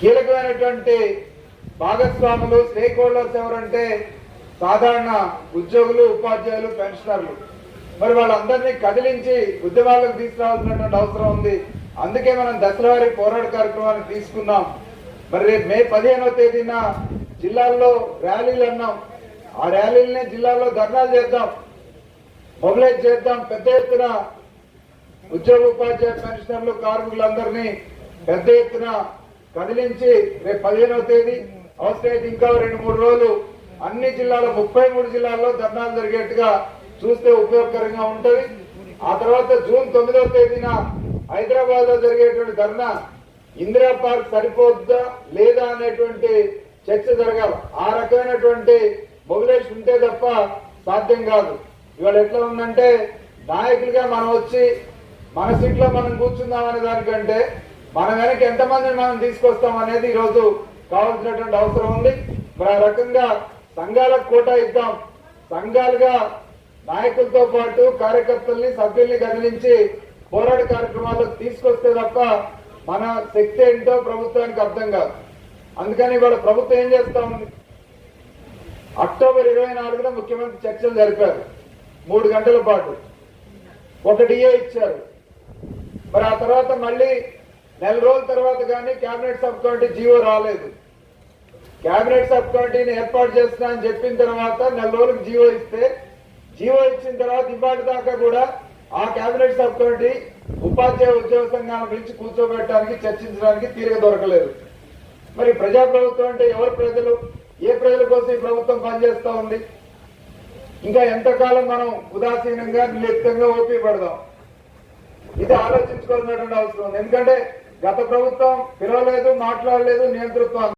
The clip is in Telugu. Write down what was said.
కీలకమైనటువంటి భాగస్వాములు స్టేక్ హోల్డర్స్ ఎవరంటే సాధారణ ఉద్యోగులు ఉపాధ్యాయులు పెన్షనర్లు మరి వాళ్ళందరినీ కదిలించి ఉద్యమాలకు తీసుకురావాల్సినటువంటి అవసరం ఉంది. అందుకే మనం దశలవారి పోరాట కార్యక్రమాన్ని తీసుకున్నాం. మరి రేపు మే పదిహేనవ తేదీన జిల్లాల్లో ర్యాలీలు అన్నాం. ఆ ర్యాలీలని జిల్లాలో ధర్నాలు చేద్దాం. మొబిలైజ్ చేద్దాం. పెద్ద ఎత్తున ఉద్యోగ ఉపాధ్యాయ పెన్షనర్లు కార్మికులందరినీ పెద్ద ఎత్తున కదిలించి రేపు పదిహేనవ తేదీ అవసరమైతే ఇంకా రెండు మూడు రోజులు అన్ని జిల్లాల ముప్పై మూడు జిల్లాల్లో ధర్నాలు జరిగేట్టుగా చూస్తే ఉపయోగకరంగా ఉంటుంది. ఆ తర్వాత జూన్ తొమ్మిదవ తేదీన హైదరాబాద్లో జరిగేటువంటి ధర్నా ఇందిరా పార్క్ సరిపోద్దా లేదా అనేటువంటి చర్చ జరగాలి. ఆ రకమైనటువంటి మొబిలైజ్ ఉంటే తప్ప సాధ్యం కాదు. ఇవాళ ఎట్లా ఉందంటే నాయకులుగా మనం వచ్చి మన సీట్లో మనం కూర్చుందాం అనే దానికంటే మన వెనక ఎంతమందిని మనం తీసుకొస్తాం అనేది ఈరోజు కావాల్సినటువంటి అవసరం ఉంది. మరి ఆ రకంగా సంఘాలకు కోటా ఇద్దాం. సంఘాలుగా నాయకులతో పాటు కార్యకర్తల్ని సభ్యుల్ని కదిలించి పోరాట కార్యక్రమాల్లో తీసుకొస్తే తప్ప మన శక్తి ఏంటో ప్రభుత్వానికి అర్థం కాదు. అందుకని ఇవాళ ప్రభుత్వం ఏం చేస్తా ఉంది? అక్టోబర్ ఇరవై నాలుగున ముఖ్యమంత్రి చర్చలు జరిపారు. మూడు గంటల పాటు. ఒక డిఏ ఇచ్చారు. మరి ఆ తర్వాత మళ్ళీ నెల రోజుల తర్వాత కానీ కేబినెట్ సబ్ కమిటీ జీవో రాలేదు. కేబినెట్ సబ్ కమిటీని ఏర్పాటు చేస్తున్నా అని చెప్పిన తర్వాత నెల రోజులకు జీవో ఇస్తే జీవో ఇచ్చిన తర్వాత ఇవాటి దాకా కూడా ఆ కేబినెట్ సబ్ కమిటీ ఉపాధ్యాయ ఉద్యోగ సంఘాల పిలిచి కూర్చోబెట్టడానికి చర్చించడానికి తీరిక దొరకలేదు. మరి ప్రజాప్రభుత్వం అంటే ఎవరు ప్రజలు? ఏ ప్రజల కోసం ఈ ప్రభుత్వం పనిచేస్తూ ఉంది? ఇంకా ఎంతకాలం మనం ఉదాసీనంగా నిర్లిప్తంగా ఓపి పడదాం? ఇది ఆలోచించుకోవాల్సినటువంటి అవసరం ఎందుకంటే గత ప్రభుత్వం పిలవలేదు మాట్లాడలేదు నియంతృత్వం